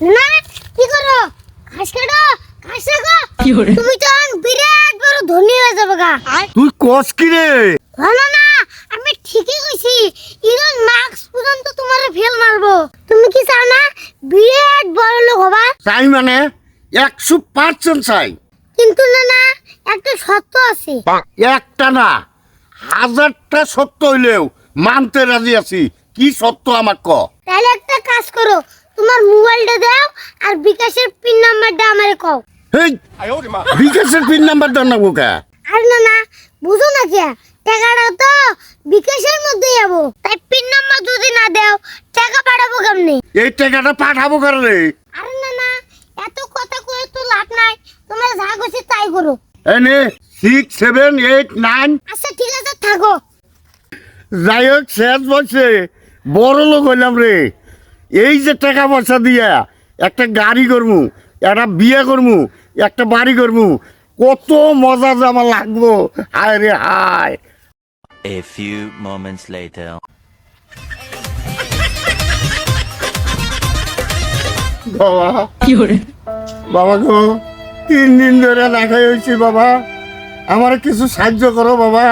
না কি করো? ঘাস কাটো ঘাস রাখো। তুমি তো বিরাট বড় ধনী হয়ে যাবে গা। তুই কস কি রে? না না আমি ঠিকই কইছি ইরন মার্কস পর্যন্ত তোমারে ফেল মারবো। তুমি কি চাও না বিরাট বড় লোক হবা? চাই মানে একশো পার্সেন্ট চাই। কিন্তু না না একটা সত্য আছে। একটা না হাজারটা সত্য হইলেও মানতে রাজি আছি। কি সত্য আমার ক? তাহলে একটা কাজ করো তোমার মোবাইলটা দাও আর বিকাশের পিন নাম্বারটা আমারে কও। হেই বিকাশের পিন নাম্বার দেন না বোকা। আর না না বুঝো না কে? টাকাটা তো বিকাশের মধ্যে যাব তাই পিন নাম্বার যদি না দাও টাকা পাঠাবো কেমনে? এই টাকাটা পাঠাবো করে আরে না না এত কথা কয়ে তো লাভ নাই। তোমরা যা করছি তাই করো। এনে সিক্স সেভেন এইট নাইন আচ্ছা ঠিক আছে থাকো। যাই হোক শেষ বলছে বড় লোক হইলাম রে। এই যে টাকা পয়সা দিয়া একটা গাড়ি করমু একটা বিয়ে করমু একটা বাড়ি করমু কত মজা যে আমার লাগবো। হায় রে হায়। A few moments later. বাবা। বাবা গো তিন দিন ধরে দেখাই হয়েছি বাবা। আমার কিছু সাহায্য করো বাবা।